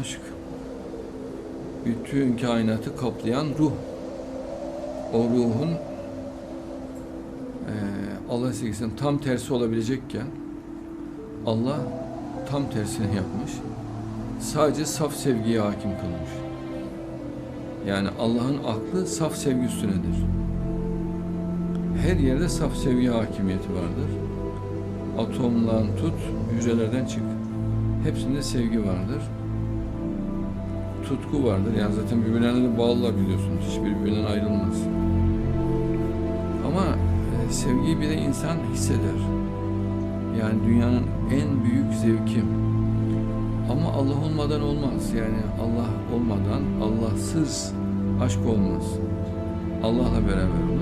aşk bütün kainatı kaplayan ruh. O ruhun eee Allah sevgisinin tam tersi olabilecekken Allah tam tersini yapmış. Sadece saf sevgiye hakim kılmış. Yani Allah'ın aklı saf sevgi üstünedir. Her yerde saf sevgi hakimiyeti vardır. Atomdan tut, hücrelerden çık. Hepsinde sevgi vardır. Tutku vardır. Yani zaten birbirlerine de bağlılar biliyorsunuz. Hiçbir birbirinden ayrılmaz. Ama e, sevgiyi bir de insan hisseder. Yani dünyanın en büyük zevki. Ama Allah olmadan olmaz. Yani Allah olmadan Allahsız aşk olmaz. Allah'la beraber olur.